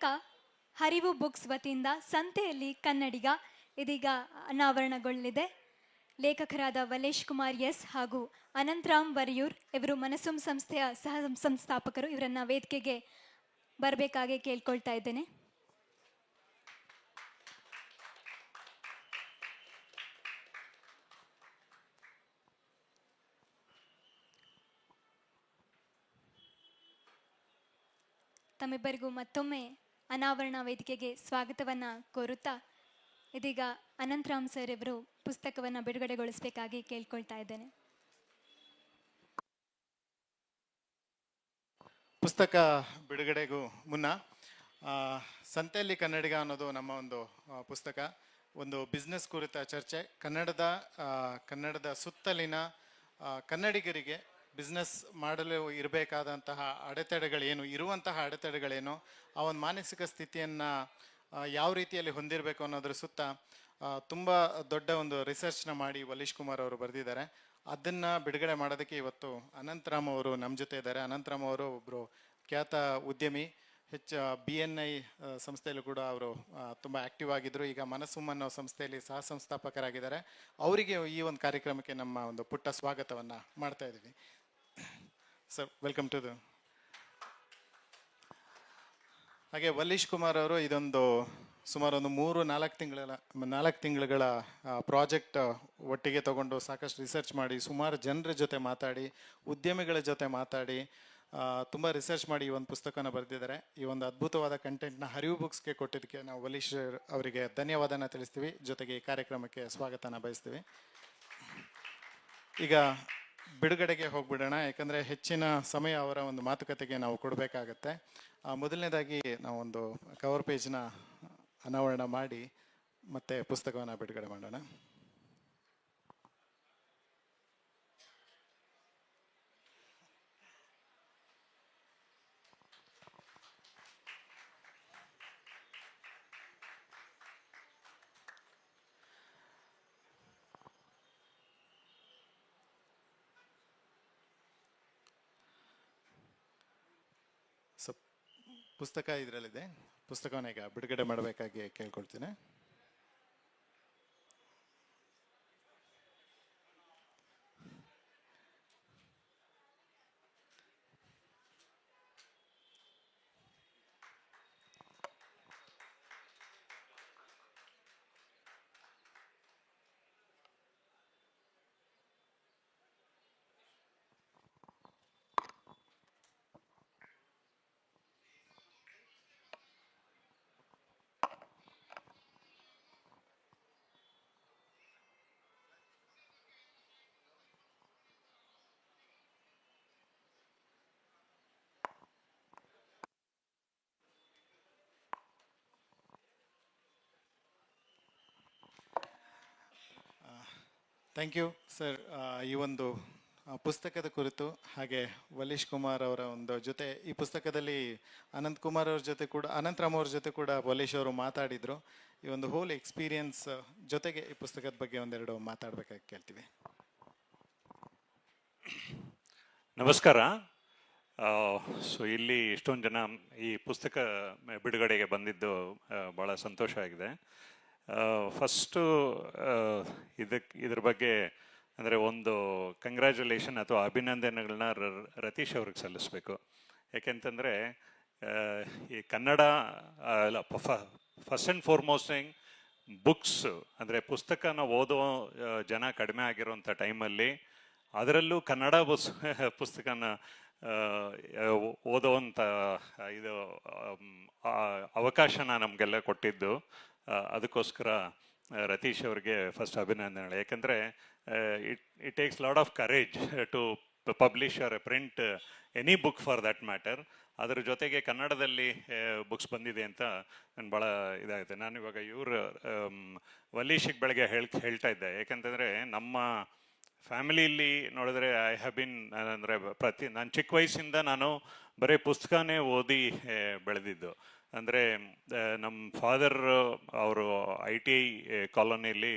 ಪುಸ್ತಕ ಹರಿವು ಬುಕ್ಸ್ ವತಿಯಿಂದ ಸಂತೆಯಲ್ಲಿ ಕನ್ನಡಿಗ ಇದೀಗ ಅನಾವರಣಗೊಳ್ಳಲಿದೆ ಲೇಖಕರಾದ ವಲೇಶ್ ಕುಮಾರ್ ಎಸ್ ಹಾಗೂ ಅನಂತರಾಮ್ ವರಿಯೂರ್ ಇವರು ಮನಸ್ಸುಂ ಸಂಸ್ಥೆಯ ಸಹ ಸಂಸ್ಥಾಪಕರು. ಇವರನ್ನ ವೇದಿಕೆಗೆ ಬರಬೇಕಾಗಿ ಕೇಳ್ಕೊಳ್ತಾ ಇದ್ದೇನೆ. ತಮ್ಮಿಬ್ಬರಿಗೂ ಮತ್ತೊಮ್ಮೆ ಅನಾವರಣ ವೇದಿಕೆಗೆ ಸ್ವಾಗತವನ್ನ ಕೋರುತ್ತಾ ಇದೀಗ ಅನಂತರಾಮ್ ಸರ್ ಇವರು ಪುಸ್ತಕವನ್ನು ಬಿಡುಗಡೆಗೊಳಿಸಬೇಕಾಗಿ ಕೇಳ್ಕೊಳ್ತಾ ಇದ್ದೇನೆ. ಪುಸ್ತಕ ಬಿಡುಗಡೆಗೂ ಮುನ್ನ ಸಂತೆಯಲ್ಲಿ ಕನ್ನಡಿಗ ಅನ್ನೋದು ನಮ್ಮ ಒಂದು ಪುಸ್ತಕ. ಒಂದು ಬಿಸ್ನೆಸ್ ಕುರಿತ ಚರ್ಚೆ. ಕನ್ನಡದ ಕನ್ನಡದ ಸುತ್ತಲಿನ ಕನ್ನಡಿಗರಿಗೆ ಬಿಸ್ನೆಸ್ ಮಾಡಲು ಇರಬೇಕಾದಂತಹ ಅಡೆತಡೆಗಳೇನು, ಇರುವಂತಹ ಅಡೆತಡೆಗಳೇನು ಆ ಒಂದು ಮಾನಸಿಕ ಸ್ಥಿತಿಯನ್ನು ಯಾವ ರೀತಿಯಲ್ಲಿ ಹೊಂದಿರಬೇಕು ಅನ್ನೋದ್ರ ಸುತ್ತ ತುಂಬ ದೊಡ್ಡ ಒಂದು ರಿಸರ್ಚ್ನ ಮಾಡಿ ವಲೀಶ್ ಕುಮಾರ್ ಅವರು ಬರೆದಿದ್ದಾರೆ. ಅದನ್ನು ಬಿಡುಗಡೆ ಮಾಡೋದಕ್ಕೆ ಇವತ್ತು ಅನಂತರಾಮ್ ಅವರು ನಮ್ಮ ಜೊತೆ ಇದ್ದಾರೆ. ಅನಂತರಾಮ್ ಅವರು ಒಬ್ಬರು ಖ್ಯಾತ ಉದ್ಯಮಿ ಹೆಚ್ಚು ಬಿ ಎನ್ ಐ ಸಂಸ್ಥೆಯಲ್ಲೂ ಕೂಡ ಅವರು ತುಂಬ ಆ್ಯಕ್ಟಿವ್ ಆಗಿದ್ದರು ಈಗ ಮನಸ್ಸುಮ್ ಅನ್ನೋ ಸಂಸ್ಥೆಯಲ್ಲಿ ಸಹ ಸಂಸ್ಥಾಪಕರಾಗಿದ್ದಾರೆ. ಅವರಿಗೆ ಈ ಒಂದು ಕಾರ್ಯಕ್ರಮಕ್ಕೆ ನಮ್ಮ ಒಂದು ಪುಟ್ಟ ಸ್ವಾಗತವನ್ನು ಮಾಡ್ತಾ ಇದ್ದೀವಿ. ಸರ್ ವೆಲ್ಕಮ್ ಟು ದ ಹಾಗೆ ವಲೀಶ್ ಕುಮಾರ್ ಅವರು ಇದೊಂದು ಸುಮಾರು ಒಂದು ಮೂರು, ನಾಲ್ಕು ತಿಂಗಳ ನಾಲ್ಕು ತಿಂಗಳುಗಳ ಪ್ರಾಜೆಕ್ಟ್ ಒಟ್ಟಿಗೆ ತಗೊಂಡು ಸಾಕಷ್ಟು ರಿಸರ್ಚ್ ಮಾಡಿ, ಸುಮಾರು ಜನರ ಜೊತೆ ಮಾತಾಡಿ, ಉದ್ಯಮಿಗಳ ಜೊತೆ ಮಾತಾಡಿ ತುಂಬ ರಿಸರ್ಚ್ ಮಾಡಿ ಈ ಒಂದು ಪುಸ್ತಕನ ಬರೆದಿದ್ದಾರೆ. ಈ ಒಂದು ಅದ್ಭುತವಾದ ಕಂಟೆಂಟ್ನ ಹರಿವು ಬುಕ್ಸ್ಗೆ ಕೊಟ್ಟಿದ್ದಕ್ಕೆ ನಾವು ವಲೀಶ್ ಅವರಿಗೆ ಧನ್ಯವಾದನ ತಿಳಿಸ್ತೀವಿ. ಜೊತೆಗೆ ಈ ಕಾರ್ಯಕ್ರಮಕ್ಕೆ ಸ್ವಾಗತನ ಬಯಸ್ತೀವಿ. ಈಗ ಬಿಡುಗಡೆಗೆ ಹೋಗ್ಬಿಡೋಣ. ಯಾಕಂದರೆ ಹೆಚ್ಚಿನ ಸಮಯ ಅವರ ಒಂದು ಮಾತುಕತೆಗೆ ನಾವು ಕೊಡಬೇಕಾಗತ್ತೆ. ಮೊದಲನೇದಾಗಿ ನಾವೊಂದು ಕವರ್ ಪೇಜ್ನ ಅನಾವರಣ ಮಾಡಿ ಮತ್ತೆ ಪುಸ್ತಕವನ್ನು ಬಿಡುಗಡೆ ಮಾಡೋಣ ಸೊ ಪುಸ್ತಕ ಇದರಲ್ಲಿದೆ. ಪುಸ್ತಕವನ್ನು ಈಗ ಬಿಡುಗಡೆ ಮಾಡಬೇಕಾಗಿ ಕೇಳ್ಕೊಳ್ತೀನಿ. ಥ್ಯಾಂಕ್ ಯು ಸರ್ ಈ ಒಂದು ಪುಸ್ತಕದ ಕುರಿತು, ಹಾಗೆ ವಲೀಶ್ ಕುಮಾರ್ ಅವರ ಒಂದು ಜೊತೆ, ಈ ಪುಸ್ತಕದಲ್ಲಿ ಅನಂತ್ ಕುಮಾರ್ ಅವ್ರ ಜೊತೆ ಕೂಡ, ಅನಂತ್ ರಾಮ್ ಅವ್ರ ಜೊತೆ ಕೂಡ ವಲೀಶ್ ಅವರು ಮಾತಾಡಿದರು. ಈ ಒಂದು ಹೋಲ್ ಎಕ್ಸ್ಪೀರಿಯನ್ಸ್ ಜೊತೆಗೆ ಈ ಪುಸ್ತಕದ ಬಗ್ಗೆ ಒಂದೆರಡು ಮಾತಾಡಬೇಕಾಗಿ ಕೇಳ್ತೀವಿ. ನಮಸ್ಕಾರ. ಸೊ ಇಲ್ಲಿ ಇಷ್ಟೊಂದು ಜನ ಈ ಪುಸ್ತಕ ಬಿಡುಗಡೆಗೆ ಬಂದಿದ್ದು ಭಾಳ ಸಂತೋಷ ಆಗಿದೆ. ಫಸ್ಟು ಇದಕ್ಕೆ ಇದ್ರ ಬಗ್ಗೆ ಅಂದರೆ ಒಂದು ಕಂಗ್ರ್ಯಾಚುಲೇಷನ್ ಅಥವಾ ಅಭಿನಂದನೆಗಳನ್ನ ರತೀಶ್ ಅವ್ರಿಗೆ ಸಲ್ಲಿಸಬೇಕು. ಯಾಕೆಂತಂದರೆ ಈ ಕನ್ನಡ ಅಲ್ಲ first and foremost thing books ಅಂದರೆ ಪುಸ್ತಕನ ಓದೋ ಜನ ಕಡಿಮೆ ಆಗಿರೋಂಥ ಟೈಮಲ್ಲಿ ಅದರಲ್ಲೂ ಕನ್ನಡ ಬುಸ್, ಪುಸ್ತಕನ ಓದೋವಂಥ ಇದು ಅವಕಾಶನ ನಮಗೆಲ್ಲ ಕೊಟ್ಟಿದ್ದು. ಅದಕ್ಕೋಸ್ಕರ ರತೀಶ್ ಅವರಿಗೆ ಫಸ್ಟ್ ಅಭಿನಂದನೆಗಳು. ಯಾಕಂದರೆ it it takes lot of courage to publish or print any book for that matter ಅದರ ಜೊತೆಗೆ ಕನ್ನಡದಲ್ಲಿ ಬುಕ್ಸ್ ಬಂದಿದೆ ಅಂತ ನಾನು ಭಾಳ ಇದಾಗಿದೆ ನಾನು ಇವಾಗ ಇವರು ವಲೀಶಿಗೆ ಬೆಳಗ್ಗೆ ಹೇಳ್, ಹೇಳ್ತಾ ಇದ್ದೆ. ಯಾಕಂತಂದರೆ, ನಮ್ಮ ಫ್ಯಾಮಿಲಿಯಲ್ಲಿ ನೋಡಿದ್ರೆ ಐ ಹ್ಯಾವ್ ಬಿನ್ ಅಂದರೆ ಪ್ರತಿ, ನಾನು ಚಿಕ್ಕ ವಯಸ್ಸಿಂದ ನಾನು ಬರೀ ಪುಸ್ತಕನೇ ಓದಿ ಬೆಳೆದಿದ್ದು. ಅಂದರೆ ನಮ್ಮ ಫಾದರ್ ಅವರು ಐ ಟಿ ಐ ಕಾಲೋನಿಯಲ್ಲಿ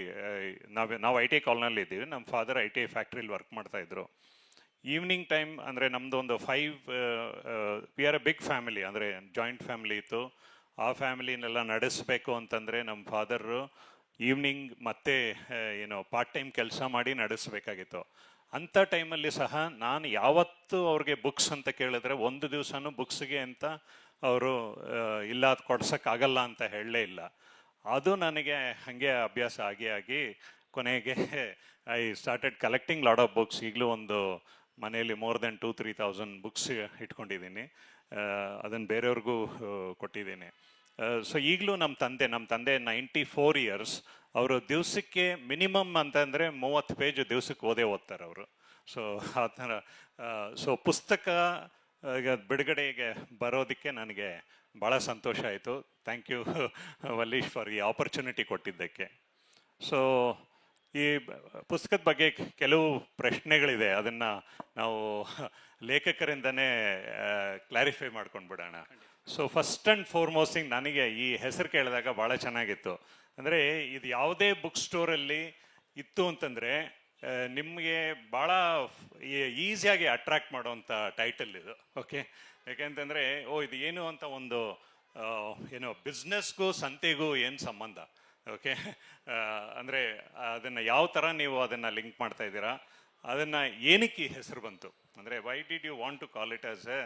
ನಾವು ನಾವು ಐ ಟಿ ಐ ಕಾಲೋನಿಯಲ್ಲಿ ಇದ್ದೀವಿ ನಮ್ಮ ಫಾದರ್ ಐ ಟಿ ಐ ಫ್ಯಾಕ್ಟ್ರಿಲಿ ವರ್ಕ್ ಮಾಡ್ತಾಯಿದ್ರು ಈವ್ನಿಂಗ್ ಟೈಮ್ ಅಂದರೆ ನಮ್ಮದು ಒಂದು five we are a big family ಅಂದರೆ ಜಾಯಿಂಟ್ ಫ್ಯಾಮಿಲಿ ಇತ್ತು. ಆ ಫ್ಯಾಮಿಲಿನೆಲ್ಲ ನಡೆಸಬೇಕು ಅಂತಂದರೆ ನಮ್ಮ ಫಾದರು ಈವ್ನಿಂಗ್ ಮತ್ತೆ ಏನೋ ಪಾರ್ಟ್ ಟೈಮ್ ಕೆಲಸ ಮಾಡಿ ನಡೆಸಬೇಕಾಗಿತ್ತು. ಅಂಥ ಟೈಮಲ್ಲಿ ಸಹ ನಾನು ಯಾವತ್ತೂ ಅವ್ರಿಗೆ ಬುಕ್ಸ್ ಅಂತ ಕೇಳಿದ್ರೆ ಒಂದು ದಿವಸನೂ ಬುಕ್ಸ್ಗೆ ಅಂತ ಅವರು ಇಲ್ಲ ಅದು ಕೊಡ್ಸೋಕ್ಕಾಗಲ್ಲ ಅಂತ ಹೇಳಲೇ ಇಲ್ಲ. ಅದು ನನಗೆ ಹಾಗೆ ಅಭ್ಯಾಸ ಆಗಿ ಆಗಿ ಕೊನೆಗೆ I started collecting lot of books. ಈಗಲೂ ಒಂದು ಮನೆಯಲ್ಲಿ more than two, three thousand books ಇಟ್ಕೊಂಡಿದ್ದೀನಿ. ಅದನ್ನು ಬೇರೆಯವ್ರಿಗೂ ಕೊಟ್ಟಿದ್ದೀನಿ. ಸೊ ಈಗಲೂ ನಮ್ಮ ತಂದೆ ನಮ್ಮ ತಂದೆ ನೈಂಟಿ ಫೋರ್ ಇಯರ್ಸ್. ಅವರು ದಿವಸಕ್ಕೆ ಮಿನಿಮಮ್ ಅಂತಂದರೆ ಮೂವತ್ತು ಪೇಜ್ ದಿವಸಕ್ಕೆ ಓದೇ ಓದ್ತಾರೆ ಅವರು ಸೊ ಆ ಥರ ಸೊ ಪುಸ್ತಕ ಈಗ ಬಿಡುಗಡೆಗೆ ಬರೋದಕ್ಕೆ ನನಗೆ ಭಾಳ ಸಂತೋಷ ಆಯಿತು. ಥ್ಯಾಂಕ್ ಯು ವಲ್ಲೀಶ್ ಫಾರ್ ಈ ಆಪರ್ಚುನಿಟಿ ಕೊಟ್ಟಿದ್ದಕ್ಕೆ. ಸೊ ಈ ಪುಸ್ತಕದ ಬಗ್ಗೆ ಕೆಲವು ಪ್ರಶ್ನೆಗಳಿದೆ. ಅದನ್ನು ನಾವು ಲೇಖಕರಿಂದನೇ ಕ್ಲಾರಿಫೈ ಮಾಡ್ಕೊಂಡು ಬಿಡೋಣ ಸೊ ಫಸ್ಟ್ ಆ್ಯಂಡ್ ಫಾರ್ಮೋಸ್ಟಿಂಗ್ ನನಗೆ ಈ ಹೆಸರು ಕೇಳಿದಾಗ ಭಾಳ ಚೆನ್ನಾಗಿತ್ತು. ಅಂದರೆ, ಇದು ಯಾವುದೇ ಬುಕ್ ಸ್ಟೋರಲ್ಲಿ ಇತ್ತು ಅಂತಂದರೆ ನಿಮಗೆ ಭಾಳ ಈಸಿಯಾಗಿ ಅಟ್ರಾಕ್ಟ್ ಮಾಡುವಂಥ ಟೈಟಲ್ ಇದು ಓಕೆ? ಯಾಕೆಂತಂದರೆ ಓ ಇದು ಏನು ಅಂತ ಒಂದು ಏನು ಬಿಸ್ನೆಸ್ಗೂ ಸಂತೆಗೂ ಏನು ಸಂಬಂಧ ಓಕೆ? ಅಂದರೆ ಅದನ್ನು ಯಾವ ಥರ ನೀವು ಅದನ್ನು ಲಿಂಕ್ ಮಾಡ್ತಾ ಇದ್ದೀರಾ ಅದನ್ನು ಏನಕ್ಕೆ ಹೆಸರು ಬಂತು? ಅಂದರೆ why did you want to call it as a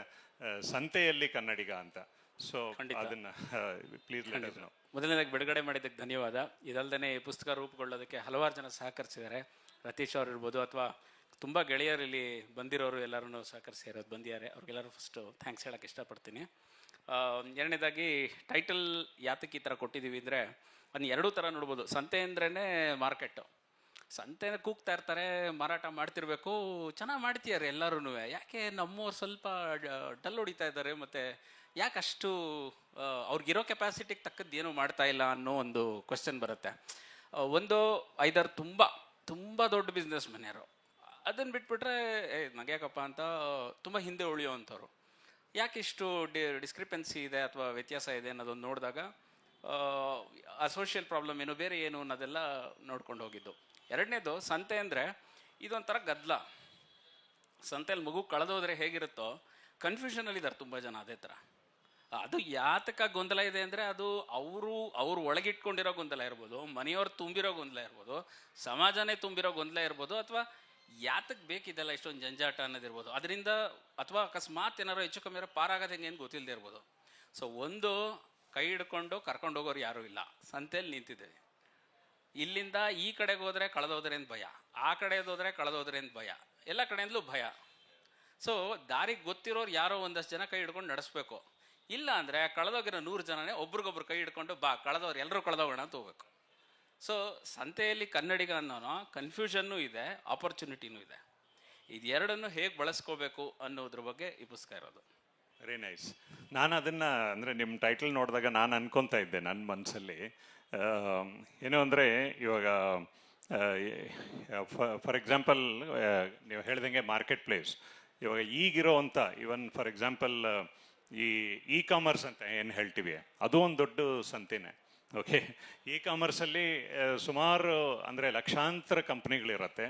ಸಂತೆಯಲ್ಲಿ ಕನ್ನಡಿಗ ಅಂತ? ಸೊ ಅದನ್ನು ಪ್ಲೀಸ್ ಲೆಟ್ ನಾವು ಮೊದಲನೇದಾಗಿ ಬಿಡುಗಡೆ ಮಾಡಿದ್ದಕ್ಕೆ ಧನ್ಯವಾದ. ಇದಲ್ದೇ ಈ ಪುಸ್ತಕ ರೂಪುಗೊಳ್ಳೋದಕ್ಕೆ ಹಲವಾರು ಜನ ಸಹಕರಿಸಿದ್ದಾರೆ. ರತೀಶ್ ಅವರು ಇರ್ಬೋದು ಅಥವಾ ತುಂಬ ಗೆಳೆಯರು ಇಲ್ಲಿ ಬಂದಿರೋರು ಎಲ್ಲರೂ ಸಹಕರಿಸಿ ಇರೋದು ಬಂದಿದ್ದಾರೆ. ಅವ್ರಿಗೆಲ್ಲರೂ ಫಸ್ಟು ಥ್ಯಾಂಕ್ಸ್ ಹೇಳೋಕ್ಕೆ ಇಷ್ಟಪಡ್ತೀನಿ. ಎರಡನೇದಾಗಿ ಟೈಟಲ್ ಯಾತಕ್ಕೆ ಈ ಥರ ಕೊಟ್ಟಿದ್ದೀವಿ ಅಂದರೆ ಅದನ್ನ ಎರಡೂ ಥರ ನೋಡ್ಬೋದು. ಸಂತೆ ಅಂದ್ರೇ ಮಾರ್ಕೆಟು ಸಂತೆ ಕೂಗ್ತಾ ಇರ್ತಾರೆ, ಮಾರಾಟ ಮಾಡ್ತಿರ್ಬೇಕು, ಚೆನ್ನಾಗಿ ಮಾಡ್ತೀಯಾರೆ ಎಲ್ಲರೂ ಯಾಕೆ ನಮ್ಮವ್ರು ಸ್ವಲ್ಪ ಡಲ್ ಹೊಡಿತಾ ಇದ್ದಾರೆ ಮತ್ತು ಯಾಕೆ ಅಷ್ಟು ಅವ್ರಿಗಿರೋ ಕೆಪಾಸಿಟಿಗೆ ತಕ್ಕದ್ದು ಏನು ಮಾಡ್ತಾ ಇಲ್ಲ ಅನ್ನೋ ಒಂದು ಕ್ವಶನ್ ಬರುತ್ತೆ. ಒಂದು ಐದಾರು ತುಂಬ ತುಂಬ ದೊಡ್ಡ ಬಿಸ್ನೆಸ್ ಮನೆಯವರು. ಅದನ್ನು ಬಿಟ್ಬಿಟ್ರೆ ನಗ್ಯಾಕಪ್ಪ ಅಂತ ತುಂಬ ಹಿಂದೆ ಉಳಿಯೋವಂಥವ್ರು. ಯಾಕೆ ಇಷ್ಟು ಡಿ ಡಿಸ್ಕ್ರಿಪೆನ್ಸಿ ಇದೆ ಅಥವಾ ವ್ಯತ್ಯಾಸ ಇದೆ ಅನ್ನೋದನ್ನು ನೋಡಿದಾಗ, ಆ ಸೋಷಿಯಲ್ ಪ್ರಾಬ್ಲಮ್ ಏನು, ಬೇರೆ ಏನು ಅನ್ನೋದೆಲ್ಲ ನೋಡ್ಕೊಂಡು ಹೋಗಿದ್ದು. ಎರಡನೇದು ಸಂತೆ ಅಂದರೆ, ಇದೊಂಥರ ಗದ್ದಲ ಸಂತೆಯಲ್ಲಿ ಮಗು ಕಳೆದೋದ್ರೆ ಹೇಗಿರುತ್ತೋ ಕನ್ಫ್ಯೂಷನಲ್ಲಿದ್ದಾರೆ ತುಂಬ ಜನ ಅದೇ ಥರ ಅದು ಯಾತಕ ಗೊಂದಲ ಇದೆ ಅಂದರೆ ಅದು ಅವರು, ಅವ್ರು ಒಳಗಿಟ್ಕೊಂಡಿರೋ ಗೊಂದಲ ಇರ್ಬೋದು, ಮನೆಯವ್ರು ತುಂಬಿರೋ ಗೊಂದಲ ಇರ್ಬೋದು, ಸಮಾಜನೇ ತುಂಬಿರೋ ಗೊಂದಲ ಇರ್ಬೋದು, ಅಥವಾ ಯಾತಕ್ಕೆ ಬೇಕಿದೆಲ್ಲ ಇಷ್ಟೊಂದು ಜಂಜಾಟ ಅನ್ನೋದಿರ್ಬೋದು ಅದರಿಂದ ಅಥವಾ ಅಕಸ್ಮಾತ್ ಏನಾರು ಹೆಚ್ಚು ಕಮ್ಮಿ ಇರೋ ಪಾರಾಗೋದು ಹೆಂಗೆ ಗೊತ್ತಿಲ್ಲದೆ ಇರ್ಬೋದು. ಸೊ ಒಂದು ಕೈ ಹಿಡ್ಕೊಂಡು ಕರ್ಕೊಂಡು ಹೋಗೋರು ಯಾರೂ ಇಲ್ಲ. ಸಂತೆಯಲ್ಲಿ ನಿಂತಿದ್ದೀವಿ. ಇಲ್ಲಿಂದ ಈ ಕಡೆಗೆ ಹೋದ್ರೆ ಕಳೆದೋದ್ರೆ ಭಯ? ಆ ಕಡೆ ಹೋದ್ರೆ ಅಂತ ಭಯ? ಎಲ್ಲ ಕಡೆಯಿಂದಲೂ ಭಯ. ಸೊ ದಾರಿಗೆ ಗೊತ್ತಿರೋರು ಯಾರೋ ಒಂದಷ್ಟು ಜನ ಕೈ ಹಿಡ್ಕೊಂಡು ನಡೆಸ್ಬೇಕು. ಇಲ್ಲ ಅಂದರೆ ಕಳೆದೋಗಿರೋ ನೂರು ಜನನೇ ಒಬ್ರಿಗೊಬ್ರು ಕೈ ಹಿಡ್ಕೊಂಡು ಬಾ, ಕಳೆದವ್ರು ಎಲ್ಲರೂ ಕಳೆದೋಗೋಣ ಅಂತ ಹೋಗ್ಬೇಕು. ಸೊ ಸಂತೆಯಲ್ಲಿ ಕನ್ನಡಿಗ ಅನ್ನೋನು ಕನ್ಫ್ಯೂಷನ್ನೂ ಇದೆ ಆಪರ್ಚುನಿಟಿನೂ ಇದೆ. ಇದೆರಡನ್ನು ಹೇಗೆ ಬಳಸ್ಕೋಬೇಕು ಅನ್ನೋದ್ರ ಬಗ್ಗೆ ಈ ಪುಸ್ತಕ ಇರೋದು. ವೆರಿ ನೈಸ್ ನಾನು ಅದನ್ನು ಅಂದರೆ ನಿಮ್ಮ ಟೈಟಲ್ ನೋಡಿದಾಗ ನಾನು ಅನ್ಕೊತಾ ಇದ್ದೆ ನನ್ನ ಮನಸ್ಸಲ್ಲಿ ಏನು ಅಂದರೆ ಇವಾಗ ಫಾರ್ ಎಕ್ಸಾಂಪಲ್ ನೀವು ಹೇಳ್ದಂಗೆ ಮಾರ್ಕೆಟ್ ಪ್ಲೇಸ್ ಇವಾಗ ಈಗಿರೋಂಥ ಈವನ್ ಫಾರ್ ಎಕ್ಸಾಂಪಲ್ ಈ ಇ ಕಾಮರ್ಸ್ ಅಂತ ಏನು ಹೇಳ್ತೀವಿ? ಅದು ಒಂದು ದೊಡ್ಡ ಸಂತೆನೆ. ಓಕೆ ಇ ಕಾಮರ್ಸಲ್ಲಿ ಸುಮಾರು ಅಂದರೆ ಲಕ್ಷಾಂತರ ಕಂಪ್ನಿಗಳಿರತ್ತೆ.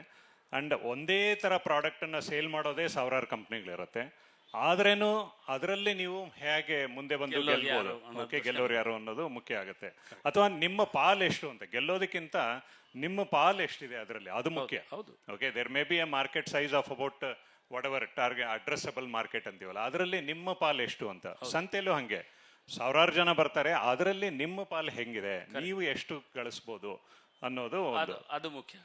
ಆ್ಯಂಡ್ ಒಂದೇ ಥರ ಪ್ರಾಡಕ್ಟನ್ನು ಸೇಲ್ ಮಾಡೋದೇ ಸಾವಿರಾರು ಕಂಪ್ನಿಗಳಿರತ್ತೆ. ಆದ್ರೇನು ಅದರಲ್ಲಿ ನೀವು ಹೇಗೆ ಮುಂದೆ ಬಂದು ಗೆಲ್ಬೋದು ಯಾರು ಅನ್ನೋದು ಓಕೆ ಗೆಲ್ಲೋರು ಯಾರು ಅನ್ನೋದು ಮುಖ್ಯ ಆಗುತ್ತೆ. ಅಥವಾ ನಿಮ್ಮ ಪಾಲ್ ಎಷ್ಟು ಅಂತ ಗೆಲ್ಲೋದಕ್ಕಿಂತ ನಿಮ್ಮ ಪಾಲ್ ಎಷ್ಟಿದೆ ಅದರಲ್ಲಿ? ಅದು ಮುಖ್ಯ. ಹೌದು. Okay there may be a market size of about whatever target addressable market ಅಂತೀವಲ್ಲ ಅದರಲ್ಲಿ ನಿಮ್ಮ ಪಾಲ್ ಎಷ್ಟು ಅಂತ. ಸಂತೆಯಲ್ಲೂ ಹಂಗೆ. ಸಾವಿರಾರು ಜನ ಬರ್ತಾರೆ ಅದರಲ್ಲಿ ನಿಮ್ಮ ಪಾಲ್ ಹೆಂಗಿದೆ ನೀವು ಎಷ್ಟು ಗಳಿಸ್ಬೋದು ಅನ್ನೋದು ಅದು ಅದು ಮುಖ್ಯ.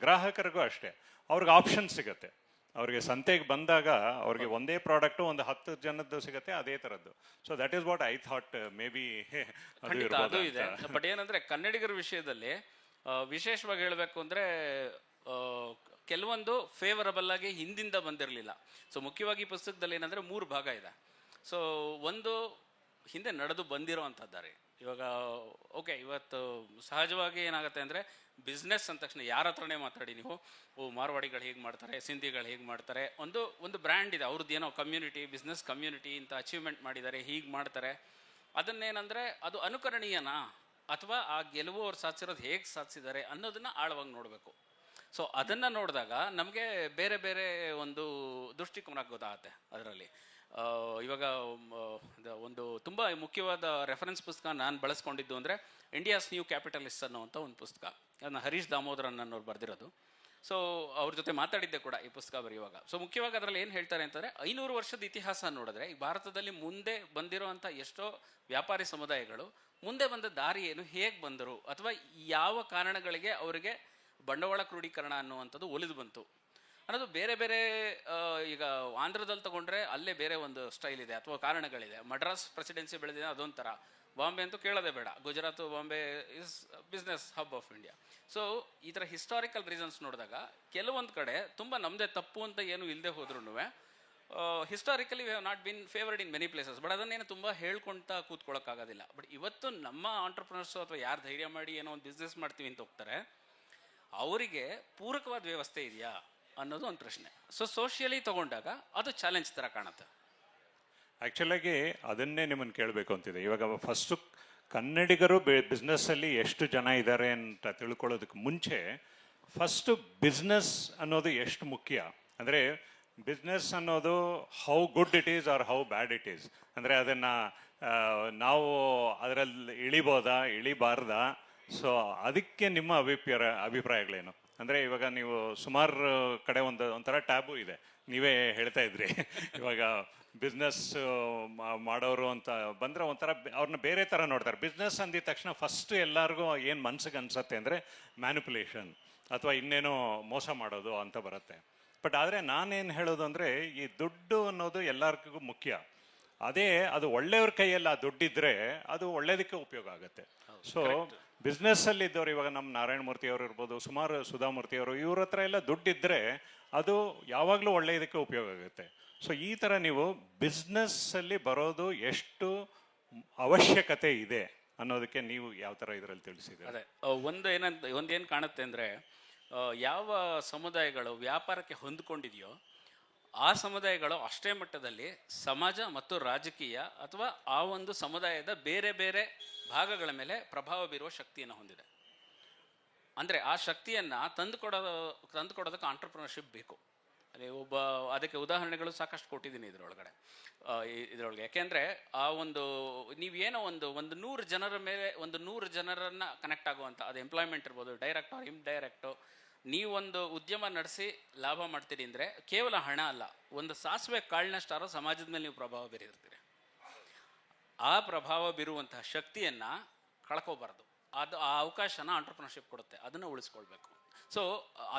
ಗ್ರಾಹಕರಿಗೂ ಅಷ್ಟೇ. ಅವ್ರಿಗೆ ಆಪ್ಷನ್ ಸಿಗತ್ತೆ. ಅವ್ರಿಗೆ ಸಂತೆಗೆ ಬಂದಾಗ ಅವ್ರಿಗೆ ಒಂದೇ ಪ್ರಾಡಕ್ಟ್ ಒಂದು ಹತ್ತು ಜನದ್ದು ಸಿಗತ್ತೆ ಅದೇ ತರದ್ದು so that is what I thought maybe ಅದು ಖಂಡಿತ ಇರ್ಬೋದು ಅದು ಇದೆ. ಅಂತ. ಬಟ್ ಏನಂದ್ರೆ ಕನ್ನಡಿಗರ ವಿಷಯದಲ್ಲಿ ಆ, ವಿಶೇಷವಾಗಿ ಹೇಳಬೇಕು ಅಂದ್ರೆ ಆ, ಕೆಲವೊಂದು ಫೇವರಬಲ್ ಆಗಿ ಹಿಂದಿಂದ ಬಂದಿರಲಿಲ್ಲ. ಸೊ ಮುಖ್ಯವಾಗಿ ಪುಸ್ತಕದಲ್ಲಿ ಏನಂದ್ರೆ ಮೂರು ಭಾಗ ಇದೆ. ಸೊ ಒಂದು ಹಿಂದೆ ನಡೆದು ಬಂದಿರೋ ಅಂಥದ್ದಾರೆ. ಇವಾಗ ಓಕೆ ಇವತ್ತು ಸಹಜವಾಗಿ ಏನಾಗುತ್ತೆ ಅಂದರೆ ಬಿಸ್ನೆಸ್ ಅಂದ ತಕ್ಷಣ ಯಾರ ಹತ್ರನೇ ಮಾತಾಡಿ ನೀವು? ಓ, ಮಾರ್ವಾಡಿಗಳು ಹೇಗೆ ಮಾಡ್ತಾರೆ, ಸಿಂಧಿಗಳು ಹೇಗೆ ಮಾಡ್ತಾರೆ? ಒಂದು ಒಂದು ಬ್ರ್ಯಾಂಡ್ ಇದೆ. ಅವ್ರದ್ದು ಏನೋ ಕಮ್ಯುನಿಟಿ ಬಿಸ್ನೆಸ್ ಕಮ್ಯುನಿಟಿ ಇಂಥ ಅಚೀವ್ಮೆಂಟ್ ಮಾಡಿದ್ದಾರೆ, ಹೀಗೆ ಮಾಡ್ತಾರೆ. ಅದನ್ನೇನಂದರೆ ಅದು ಅನುಕರಣೀಯನಾ? ಅಥವಾ ಆ ಗೆಲುವು ಅವ್ರು ಸಾಧಿಸಿರೋದು ಹೇಗೆ ಸಾಧಿಸಿದ್ದಾರೆ ಅನ್ನೋದನ್ನ ಆಳವಾಗಿ ನೋಡಬೇಕು. ಸೊ ಅದನ್ನು ನೋಡಿದಾಗ ನಮಗೆ ಬೇರೆ ಬೇರೆ ಒಂದು ದೃಷ್ಟಿಕೋನ ಗೊತ್ತಾಗುತ್ತೆ ಅದರಲ್ಲಿ ಇವಾಗ ಒಂದು ತುಂಬ ಮುಖ್ಯವಾದ ರೆಫರೆನ್ಸ್ ಪುಸ್ತಕ ನಾನು ಬಳಸ್ಕೊಂಡಿದ್ದು ಅಂದರೆ ಇಂಡಿಯಾಸ್ ನ್ಯೂ ಕ್ಯಾಪಿಟಲಿಸ್ಟ್ ಅನ್ನೋವಂಥ ಒಂದು ಪುಸ್ತಕ. ಅದನ್ನ ಹರೀಶ್ ದಾಮೋದರನ್ ಅನ್ನೋರು ಬರೆದಿರೋದು. ಸೊ ಅವ್ರ ಜೊತೆ ಮಾತಾಡಿದ್ದೆ ಕೂಡ ಈ ಪುಸ್ತಕ ಬರೆಯುವಾಗ. ಸೊ ಮುಖ್ಯವಾಗಿ ಅದರಲ್ಲಿ ಏನು ಹೇಳ್ತಾರೆ ಅಂತಂದರೆ ಐನೂರು ವರ್ಷದ ಇತಿಹಾಸ ನೋಡಿದ್ರೆ ಈ ಭಾರತದಲ್ಲಿ ಮುಂದೆ ಬಂದಿರುವಂಥ ಎಷ್ಟೋ ವ್ಯಾಪಾರಿ ಸಮುದಾಯಗಳು ಮುಂದೆ ಬಂದ ದಾರಿ ಏನು ಹೇಗೆ ಬಂದರು ಅಥವಾ ಯಾವ ಕಾರಣಗಳಿಗೆ ಅವರಿಗೆ ಬಂಡವಾಳ ಕ್ರೋಢೀಕರಣ ಅನ್ನುವಂಥದ್ದು ಒಲಿದು ಬಂತು. ಅನ್ನೋದು ಬೇರೆ ಬೇರೆ ಈಗ ಆಂಧ್ರದಲ್ಲಿ ತಗೊಂಡ್ರೆ ಅಲ್ಲೇ ಬೇರೆ ಒಂದು ಸ್ಟೈಲ್ ಇದೆ ಅಥವಾ ಕಾರಣಗಳಿದೆ. ಮಡ್ರಾಸ್ ಪ್ರೆಸಿಡೆನ್ಸಿ ಬೆಳೆದಿದೆ ಅದೊಂಥರ. ಬಾಂಬೆ ಅಂತೂ ಕೇಳೋದೇ ಬೇಡ. Gujarat, Bombay is business hub of India so ಈ ಥರ ಹಿಸ್ಟಾರಿಕಲ್ ರೀಸನ್ಸ್ ನೋಡಿದಾಗ ಕೆಲವೊಂದು ಕಡೆ ತುಂಬ ನಮ್ಮದೇ ತಪ್ಪು ಅಂತ ಏನು ಇಲ್ಲದೆ ಹೋದ್ರೂ historically we have not been favoured in many places but ಅದನ್ನೇನು ತುಂಬ ಹೇಳ್ಕೊಳ್ತಾ ಕೂತ್ಕೊಳ್ಳೋಕ್ಕಾಗೋದಿಲ್ಲ ಬಟ್ ಇವತ್ತು ನಮ್ಮ ಆಂಟ್ರಪ್ರನರ್ಸು ಅಥವಾ ಯಾರು ಧೈರ್ಯ ಮಾಡಿ ಏನೋ ಒಂದು ಬಿಸ್ನೆಸ್ ಮಾಡ್ತೀವಿ ಅಂತ ಹೋಗ್ತಾರೆ ಅವರಿಗೆ ಪೂರಕವಾದ ವ್ಯವಸ್ಥೆ ಇದೆಯಾ ಅನ್ನೋದು ಒಂದು ಪ್ರಶ್ನೆ. ಸೊ ಸೋಷಿಯಲಿ ತಗೊಂಡಾಗ ಅದು ಚಾಲೆಂಜ್ ಥರ ಕಾಣುತ್ತೆ. ಆ್ಯಕ್ಚುಲಾಗಿ ಅದನ್ನೇ ನಿಮ್ಮನ್ನು ಕೇಳಬೇಕು ಅಂತಿದೆ. ಇವಾಗ ಫಸ್ಟು ಕನ್ನಡಿಗರು ಬಿಸ್ನೆಸ್ಸಲ್ಲಿ ಎಷ್ಟು ಜನ ಇದ್ದಾರೆ ಅಂತ ತಿಳ್ಕೊಳ್ಳೋದಕ್ಕೆ ಮುಂಚೆ ಫಸ್ಟು ಬಿಸ್ನೆಸ್ ಅನ್ನೋದು ಎಷ್ಟು ಮುಖ್ಯ? ಅಂದರೆ ಬಿಸ್ನೆಸ್ ಅನ್ನೋದು how good it is or how bad it is ಅಂದರೆ ಅದನ್ನು ನಾವು ಅದರಲ್ಲಿ ಇಳಿಬೋದಾ, ಇಳಿಬಾರ್ದಾ? ಸೊ ಅದಕ್ಕೆ ನಿಮ್ಮ ಅಭಿಪ್ರಾಯ ಅಭಿಪ್ರಾಯಗಳೇನು? ಅಂದರೆ ಇವಾಗ ನೀವು ಸುಮಾರು ಕಡೆ ಒಂದು ಒಂಥರ ಟ್ಯಾಬು ಇದೆ. ನೀವೇ ಹೇಳ್ತಾ ಇದ್ರಿ. ಇವಾಗ ಬಿಸ್ನೆಸ್ ಮಾಡೋರು ಅಂತ ಬಂದರೆ ಒಂಥರ ಅವ್ರನ್ನ ಬೇರೆ ಥರ ನೋಡ್ತಾರೆ. ಬಿಸ್ನೆಸ್ ಅಂದಿದ ತಕ್ಷಣ ಫಸ್ಟ್ ಎಲ್ಲರಿಗೂ ಏನು ಮನ್ಸಿಗೆ ಅನ್ಸತ್ತೆ ಅಂದರೆ ಮ್ಯಾನಿಪುಲೇಷನ್ ಅಥವಾ ಇನ್ನೇನೋ ಮೋಸ ಮಾಡೋದು ಅಂತ ಬರುತ್ತೆ. ಬಟ್ ಆದರೆ ನಾನೇನು ಹೇಳೋದು ಅಂದರೆ ಈ ದುಡ್ಡು ಅನ್ನೋದು ಎಲ್ಲರಿಗೂ ಮುಖ್ಯ. ಅದೇ ಅದು ಒಳ್ಳೆಯವ್ರ ಕೈಯಲ್ಲಿ ಆ ದುಡ್ಡಿದ್ರೆ ಅದು ಒಳ್ಳೇದಕ್ಕೆ ಉಪಯೋಗ ಆಗುತ್ತೆ. ಸೊ ಬಿಸ್ನೆಸ್ ಅಲ್ಲಿ ಇದ್ದವ್ರು ಇವಾಗ ನಮ್ಮ ನಾರಾಯಣ ಮೂರ್ತಿ ಅವರು ಇರ್ಬೋದು, ಸುಮಾರು ಸುಧಾಮೂರ್ತಿ ಅವರು, ಇವ್ರ ಹತ್ರ ಎಲ್ಲ ದುಡ್ಡಿದ್ದರೆ ಅದು ಯಾವಾಗಲೂ ಒಳ್ಳೆಯದಕ್ಕೆ ಉಪಯೋಗ ಆಗುತ್ತೆ. ಸೊ ಈ ಥರ ನೀವು ಬಿಸ್ನೆಸ್ಸಲ್ಲಿ ಬರೋದು ಎಷ್ಟು ಅವಶ್ಯಕತೆ ಇದೆ ಅನ್ನೋದಕ್ಕೆ ನೀವು ಯಾವ ಥರ ಇದರಲ್ಲಿ ತಿಳಿಸಿದ್ರೆ ಅದೇ ಒಂದು ಏನಂತ, ಒಂದೇನು ಕಾಣುತ್ತೆ ಅಂದರೆ ಯಾವ ಸಮುದಾಯಗಳು ವ್ಯಾಪಾರಕ್ಕೆ ಹೊಂದ್ಕೊಂಡಿದೆಯೋ ಆ ಸಮುದಾಯಗಳು ಅಷ್ಟೇ ಮಟ್ಟದಲ್ಲಿ ಸಮಾಜ ಮತ್ತು ರಾಜಕೀಯ ಅಥವಾ ಆ ಒಂದು ಸಮುದಾಯದ ಬೇರೆ ಬೇರೆ ಭಾಗಗಳ ಮೇಲೆ ಪ್ರಭಾವ ಬೀರುವ ಶಕ್ತಿಯನ್ನು ಹೊಂದಿದೆ. ಅಂದರೆ ಆ ಶಕ್ತಿಯನ್ನು ತಂದುಕೊಡೋ, ತಂದುಕೊಡೋದಕ್ಕೆ ಆಂಟ್ರಪ್ರಿನರ್ಶಿಪ್ ಬೇಕು. ಅದೇ ಒಬ್ಬ, ಅದಕ್ಕೆ ಉದಾಹರಣೆಗಳು ಸಾಕಷ್ಟು ಕೊಟ್ಟಿದ್ದೀನಿ ಇದರೊಳಗಡೆ. ಇದರೊಳಗೆ. ಯಾಕೆಂದರೆ ಆ ಒಂದು ನೀವೇನೋ ಒಂದು ಒಂದು ನೂರು ಜನರ ಮೇಲೆ, ಒಂದು ನೂರು ಜನರನ್ನು ಕನೆಕ್ಟ್ ಆಗುವಂಥ ಅದು ಎಂಪ್ಲಾಯ್ಮೆಂಟ್ ಇರ್ಬೋದು ಡೈರೆಕ್ಟ್ ಆರ್ ಇಂಡೈರೆಕ್ಟು ನೀವೊಂದು ಉದ್ಯಮ ನಡೆಸಿ ಲಾಭ ಮಾಡ್ತೀರಿ ಅಂದರೆ ಕೇವಲ ಹಣ ಅಲ್ಲ, ಒಂದು ಸಾಸಿವೆ ಕಾಳಿನಷ್ಟಾರೋ ಸಮಾಜದ ಮೇಲೆ ನೀವು ಪ್ರಭಾವ ಬೀರಿರ್ತೀರಿ. ಆ ಪ್ರಭಾವ ಬೀರುವಂತಹ ಶಕ್ತಿಯನ್ನ ಕಳ್ಕೋಬಾರ್ದು. ಅದು ಆ ಅವಕಾಶನ ಆಂಟ್ರಪ್ರಿನರ್ಶಿಪ್ ಕೊಡುತ್ತೆ, ಅದನ್ನು ಉಳಿಸ್ಕೊಳ್ಬೇಕು. ಸೊ